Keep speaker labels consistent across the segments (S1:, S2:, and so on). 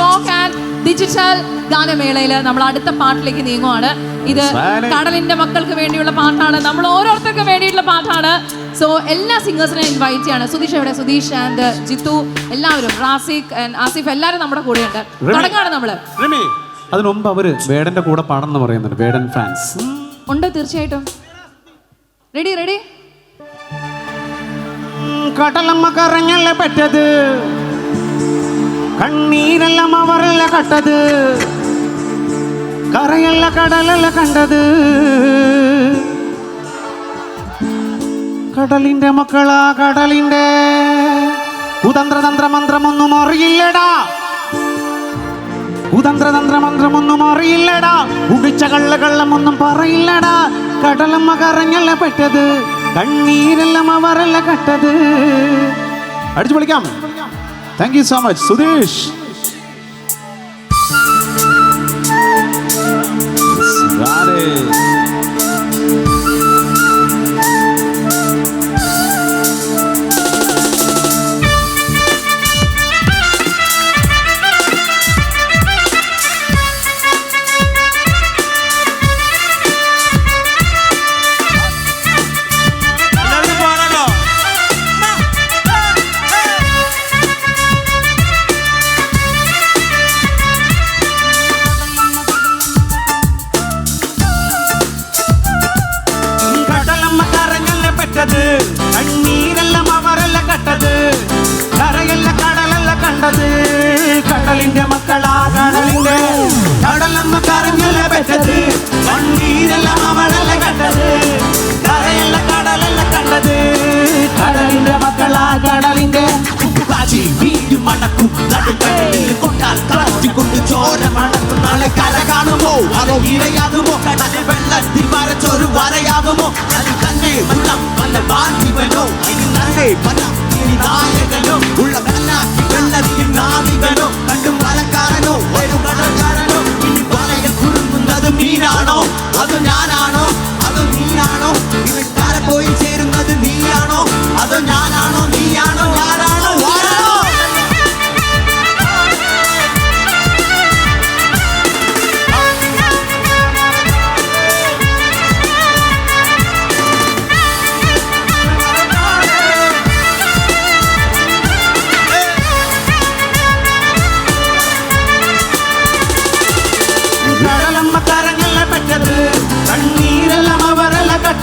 S1: Folk and digital ഗാനമേളയിൽ നമ്മൾ അടുത്ത പാട്ടിലേക്ക് നീങ്ങുവാണ്. ഇത് കടലിന്റെ മക്കൾക്ക് വേണ്ടിയുള്ള പാട്ടാണ്. നമ്മൾ ഓരോരുത്തർക്കും വേണ്ടിയിട്ടുള്ള പാട്ടാണ്. സോ എല്ലാ സിംഗേഴ്സിനെ ഇൻവൈറ്റ് ചെയ്യാണ്. സുധീഷ് എവിടെ? സുധീഷ് ആൻഡ് ജിത്തു എല്ലാവരും. റാസിഖ് ആൻഡ് ആസിഫ് എല്ലാവരും നമ്മുടെ കൂടെയുണ്ട്.
S2: ഉണ്ട്
S1: തുടങ്ങാണ്
S2: നമ്മൾ. അതിനു മുമ്പ് അവർ വേടന്റെ കൂടെ പാടണം പറയുന്നുണ്ട്. വേടൻ ഫാൻസ്
S1: ഉണ്ട് തീർച്ചയായിട്ടും. റെഡി റെഡി
S2: കടലമ്മ കറങ്ങല്ലേ പറ്റത്. കണ്ണീരെല്ലാം അവരല്ല കട്ടത് കറയല്ല കടലല്ല കണ്ടത്. കടലിന്റെ മക്കളാ കടലിന്റെ. കുതന്ത്രതന്ത്ര മന്ത്രമൊന്നും അറിയില്ലടാ. കുതന്ത്രതന്ത്ര മന്ത്രമൊന്നും അറിയില്ലടാ. ഉടിച്ച കള്ള കള്ളമൊന്നും പറയില്ലടാ. കടലമ്മ കറങ്ങല്ല പെട്ടത്. കണ്ണീരെല്ലാം അവരല്ല കട്ടത് അടിച്ചു വിളിക്കാം thank you so much Sudheesh കടലല്ല കണ്ടത് കടലിന്റെ മക്കളാ കടലിന്റെ കടലമ്മ കറങ്ങല്ല പറ്റത് കണ്ണീരെല്ലാം അവരല്ല കട്ടത് കരയല്ല കടലല്ല കണ്ടത് കടലിന്റെ മക്കളാ കടലിന്റെ
S3: കാച്ചി വീണ്ടും മണക്കും നടുക്കടലിൽ കൊണ്ടാൽ കളറ്റിക്കൊണ്ട് ചോര മണക്കും നാളെ കര കാണുമോ അതോ ഇരയാകുമോ കടലിൽ വെള്ളത്തിൽ വരച്ചൊരു വരയാകുമോ അതിൽ തന്നെ വെള്ളം വല്ല ബാന്ധിവനോ അതിൽ തന്നെ പല ഇനി നായകനോ ഉള്ള വെള്ളാക്കി
S2: You.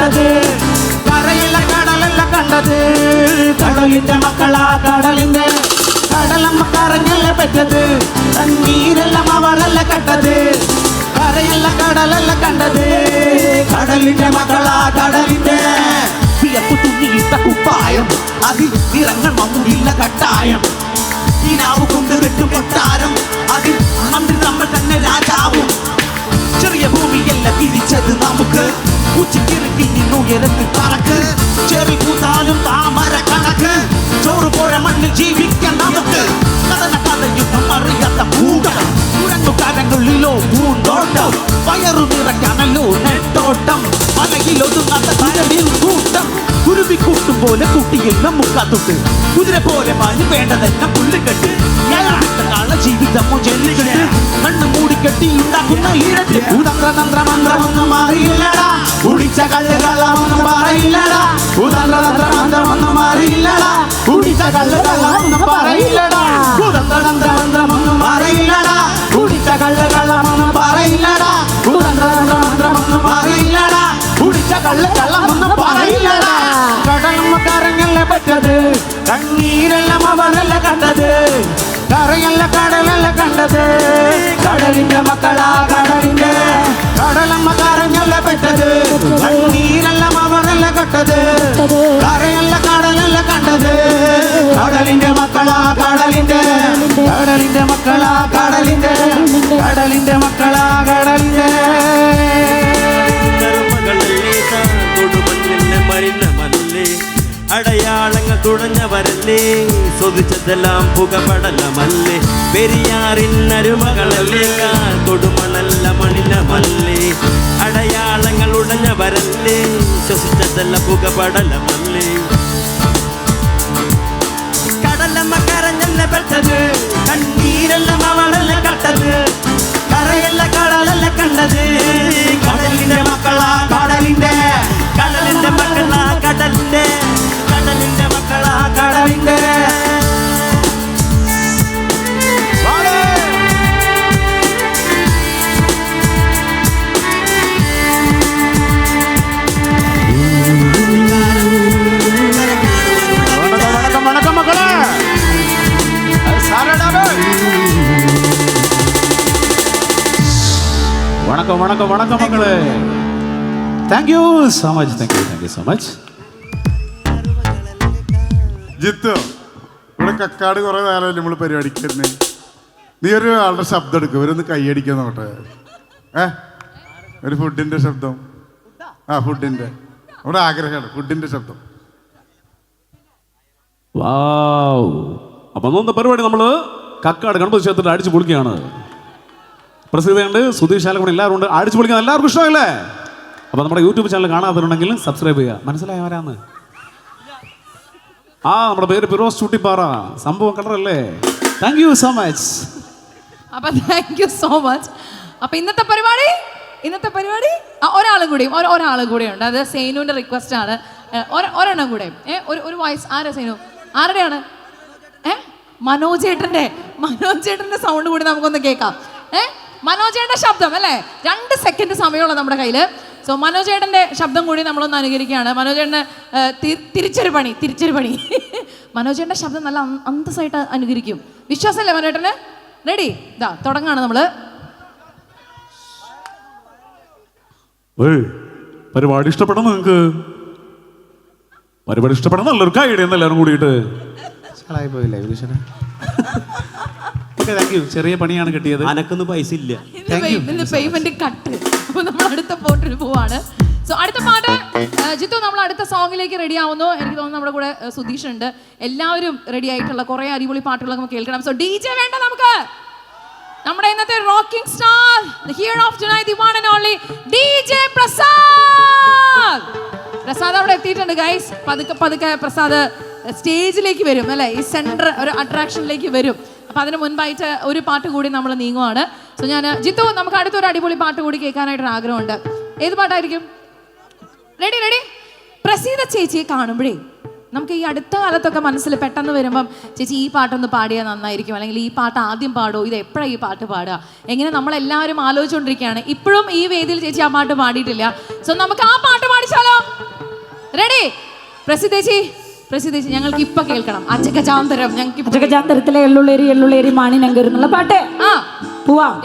S2: അവരല്ല കട്ടത് കരയല്ല കടലല്ല കണ്ടത് കടലിന്റെ മക്കളാ കടലിന്റെ കടലമ്മ കരഞ്ഞല്ല പറ്റത് കണ്ണീരെല്ലാം അവരല്ല കട്ടത് കരയല്ല കടലല്ല കണ്ടത് കടലിന്റെ മക്കളാ കടലിന്റെ
S3: വിയർപ്പ് തുന്നിയിട്ട കുപ്പായം അതിൽ നിറങ്ങൾ മമ്മില്ല കട്ടായം ഈനാവ് കൊണ്ട് വെട്ടും കൊട്ടാരം അതിൽ മന്ത്രി നമ്മൾ ഉച്ചക്കിറക്കി നിന്നുയരത്തിൽ പറക്ക്. ചെറി കൂത്താലും താമര കണക്ക്. ചോറ് പോര മണ്ണിൽ ജീവിക്കാൻ നമുക്ക്. കഥന കഥ യുദ്ധം അറിയാത്ത കൂട്ടം കുരങ്ങു കരങ്ങളിലോ പൂന്തോട്ടം. വയറു നിറയ്ക്കാനല്ലോ നെട്ടോട്ടം. മലയിലൊതുങ്ങാത്ത തരവിൽ കൂട്ടം. കുരുവി കൂട്ടും പോലെ കുട്ടിയിൽ നമുക്കതുണ്ട് കുതിര പോലെ പാഞ്ഞു വേണ്ടതെന്ന പുല്ലുകെട്ട്. കാള ജീവിതമോ ചെല്ലുകെട്ട് കണ്ണു മൂടിക്കെട്ടി ഉണ്ടാക്കുന്ന ഈരട്ട്
S2: കുതന്ത്രതന്ത്ര മന്ത്രമൊന്നും അറിയില്ലടാ കുടിച്ച കള്ളുകളൊന്നും പറയില്ലടാ. കുതന്ത്രതന്ത്ര മന്ത്രമൊന്നും അറിയില്ലടാ കുടിച്ച കള്ളുകളൊന്നും പറയില്ലടാ. കുതന്ത്രതന്ത്ര മന്ത്രമൊന്നും അറിയില്ലടാ കുടിച്ച കള്ളുകളൊന്നും പറയില്ലടാ. കുതന്ത്രതന്ത്ര മന്ത്രമൊന്നും അറിയില്ലടാ കുടിച്ച കള്ളുകളൊന്നും പറയില്ലടാ. കടലമ്മ കരങ്ങല്ല പറ്റത്? കണ്ണീരെല്ലാം അവനല്ല കണ്ടത്? കരയല്ല കടലല്ല കണ്ടത്? കടലിന്റെ മക്കളാ കട്ടത് കരയല്ല കടലല്ല കണ്ടത്? കടലിന്റെ മക്കളാ കടലിന്റെ. കടലിന്റെ മക്കളാ കടലിന്റെ. കടലിന്റെ മക്കളാ കടലിന്റെ.
S4: അടയാളങ്ങൾ തുഴഞ്ഞവരല്ലേ സ്വദിച്ചതെല്ലാം പുകപടലമല്ലേ? പെരിയാറിൻ അരുമകളല്ലേ കൊടുമണല്ല മണിലമല്ലേ? അടയാളങ്ങൾ ഉടഞ്ഞവരല്ലേ? ശ്വസിച്ചതെല്ലാം പുകപടലമല്ലേ കടലമ്മ കരഞ്ഞല്ല
S3: പെട്ടത് കണ്ണീരെല്ലാം അവളല്ല കട്ടത്.
S2: வணக்கம் வணக்கம் வணக்கம் மக்களே thank you so much thank you thank you so much
S5: Jithu ഇവിടെ കക്കാട് കുറെ നേരം നമ്മൾ പരിപാടിക്ക് തന്നെ നീ ഒരു ആളുടെ ശബ്ദം എടുക്കും ഇവരൊന്ന് കൈയടിക്കാൻ നോട്ടെ ഏ ഒരു ഫുഡിന്റെ ശബ്ദം ആ ഫുഡിന്റെ നമ്മുടെ ആഗ്രഹമാണ് ഫുഡിന്റെ ശബ്ദം
S6: വാവ് അപ്പൊ അന്നത്തെ പരിപാടി നമ്മൾ കക്കാട് ഗണപതി ക്ഷേത്രത്തിൽ അടിച്ചു പൊളിക്കുകയാണ് പ്രസിദ്ധയുണ്ട് സുധീഷ് എല്ലാവരും ഉണ്ട്. അടിച്ചു പൊളിക്കുന്ന എല്ലാവർക്കും ഇഷ്ടമല്ലേ അപ്പൊ നമ്മുടെ യൂട്യൂബ് ചാനൽ കാണാത്തവരുണ്ടെങ്കിൽ സബ്സ്ക്രൈബ് ചെയ്യുക. മനസ്സിലായ ആരാന്ന്? ആ നമ്മുടെ പേര് ഫിറോസ് ചൂട്ടിപ്പാറ. സംഭവം കളറല്ലേ താങ്ക് യു സോ മച്ച്
S1: അപ്പൊ താങ്ക് യു സോ മച്ച് അപ്പൊ ഇന്നത്തെ പരിപാടി? ഇന്നത്തെ പരിപാടി? ഒരാളും കൂടിയും ഒരു ഒരാളും കൂടെ ഉണ്ട്. അത് സേനുവിന്റെ റിക്വസ്റ്റ് ആണ്. ഒരെണ്ണം കൂടെ. ഒരു ഒരു വോയിസ് ആരാ സേനു? ആരുടെയാണ്? ഏ മനോജേട്ടന്റെ മനോജേട്ടന്റെ സൗണ്ട് കൂടി നമുക്കൊന്ന് കേൾക്കാം. ഏ മനോജേട്ടന്റെ ശബ്ദം അല്ലേ? രണ്ട് സെക്കൻഡ് സമയമുള്ള നമ്മുടെ കയ്യിൽ സോ മനോജേട്ടന്റെ ശബ്ദം കൂടി നമ്മളൊന്ന് അനുകരിക്കുകയാണ്. തി- തിരിച്ചൊരു പണി തിരിച്ചൊരു പണി. മനോജേട്ടന്റെ ശബ്ദം നല്ല അന്ത- അന്തസ്സായിട്ട് അനുകരിക്കും. വിശ്വാസമല്ലേ മനോജേട്ടന്? റെഡി ഇതാ തുടങ്ങാണ് നമ്മൾ.
S6: ഏയ് പരിപാടി ഇഷ്ടപ്പെടണം നിങ്ങൾക്ക് പരിപാടി ഇഷ്ടപ്പെടണം? നല്ലൊരു കൈയുടെ എല്ലാവരും കൂടിയിട്ട്.
S2: പോയില്ലേ ഓക്കെ താങ്ക് യു ചെറിയ പണിയാണ് കിട്ടിയത്.
S4: അനക്കൊന്നും പൈസ ഇല്ല.
S1: ഇന്ന് പേയ്മെന്റ് കട്ട് അപ്പൊ നമ്മൾ അടുത്ത പോട്ടിൽ പോവാണ്. സോ അടുത്ത പാട്ട് ജിത്തു നമ്മൾ അടുത്ത സോങ്ങിലേക്ക് റെഡി ആവുന്നു. എനിക്ക് തോന്നുന്നു നമ്മുടെ കൂടെ സുധീഷ് ഉണ്ട്. എല്ലാവരും റെഡി ആയിട്ടുള്ള കുറെ അടിപൊളി പാട്ടുകളൊക്കെ നമുക്ക് കേൾക്കണം. സോ ഡി ജെ വേണ്ട നമുക്ക്. നമ്മുടെ ഇന്നത്തെ rocking star here of tonight the one and only D J Prasad Prasad അവിടെ എത്തിയിട്ടുണ്ട് ഗൈസ് പതുക്കെ പതുക്കെ പ്രസാദ് സ്റ്റേജിലേക്ക് വരും അല്ലേ? ഈ സെന്റർ ഒരു അട്രാക്ഷനിലേക്ക് വരും. അപ്പൊ അതിന് മുൻപായിട്ട് ഒരു പാട്ട് കൂടി നമ്മൾ നീങ്ങുവാണ്. സോ ഞാൻ ജിത്തു നമുക്ക് അടുത്തൊരു അടിപൊളി പാട്ട് കൂടി കേൾക്കാനായിട്ടൊരു ആഗ്രഹമുണ്ട്. ഏത് പാട്ടായിരിക്കും? റെഡി റെഡി പ്രസീത ചേച്ചിയെ കാണുമ്പോഴേ നമുക്ക് ഈ അടുത്ത കാലത്തൊക്കെ മനസ്സിൽ പെട്ടെന്ന് വരുമ്പം ചേച്ചി ഈ പാട്ടൊന്ന് പാടിയാൽ നന്നായിരിക്കും. അല്ലെങ്കിൽ ഈ പാട്ട് ആദ്യം പാടോ ഇത് എപ്പോഴാണ് ഈ പാട്ട് പാടുക? എങ്ങനെ നമ്മളെല്ലാവരും ആലോചിച്ചുകൊണ്ടിരിക്കുകയാണ് ഇപ്പോഴും ഈ വേദിയിൽ ചേച്ചി ആ പാട്ട് പാടിയിട്ടില്ല. സോ നമുക്ക് ആ പാട്ട് പാടിച്ചാലോ? റെഡി പ്രസിദ്ധേച്ചി പ്രസിദ്ധേച്ചി ഞങ്ങൾക്ക് ഇപ്പൊ കേൾക്കണം. അച്ചക്കചാന്തരം ഞങ്ങൾക്ക്
S7: അച്ചക്കചാന്തരത്തിലെ എള്ളുള്ളേരി എള്ളുള്ളേരി മാണിനങ്കർ എന്നുള്ള പാട്ട്.
S1: ആ.
S7: പോവാം.